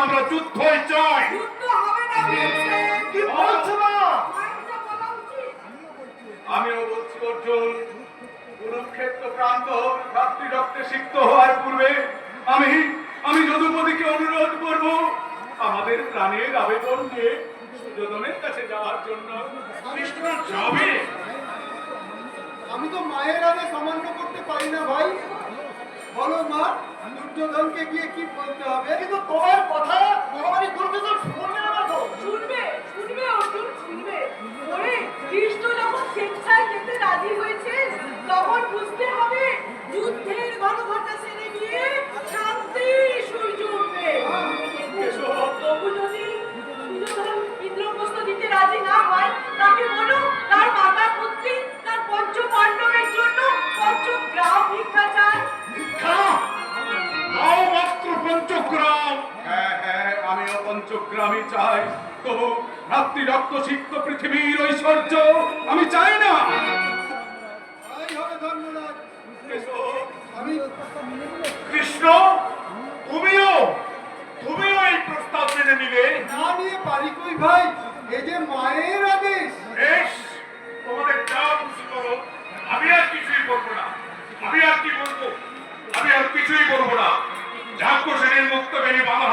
আমরা যুদ্ধ আমিও বলছি অর্জুন কুরুক্ষেত্র প্রান্ত রক্তে সিক্ত হওয়ার পূর্বে আমি আমি যদুপতিকে অনুরোধ করব আমাদের প্রাণের আবেদন নিয়ে সুযোধনের কাছে যাওয়ার জন্য। যাবে আমি তো মায়ের আগে সামান্য করতে পারি না ভাই। বলো মা দুর্যোধনকে গিয়ে কি বলতে হবে? কিন্তু তোমার কথা মহামারী দুর্যোধন শুনবে না তো। শুনবে শুনবে অর্জুন শুনবে। ওরে কৃষ্ণ যখন স্বেচ্ছায় যেতে রাজি হয়েছে পঞ্চগ্রামী চাই। তবু রাত্রি রক্ত সিক্ত পৃথিবীর ঐশ্বর্য আমি চাই না। কৃষ্ণ তুমিও তুমিও এই প্রস্তাব মেনে নিবে। না নিয়ে পারি কই ভাই? এ যে মায়ের আদেশ। বেশ তোমাদের যা খুশি করো আমি আর কিছুই বলব না। আমি আর কি বলব? আমি আর কিছুই বলব না। ঝাঁকো সেনের মুক্ত বেরিয়ে বাধা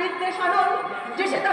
বিদ্যে সনল যে সে তা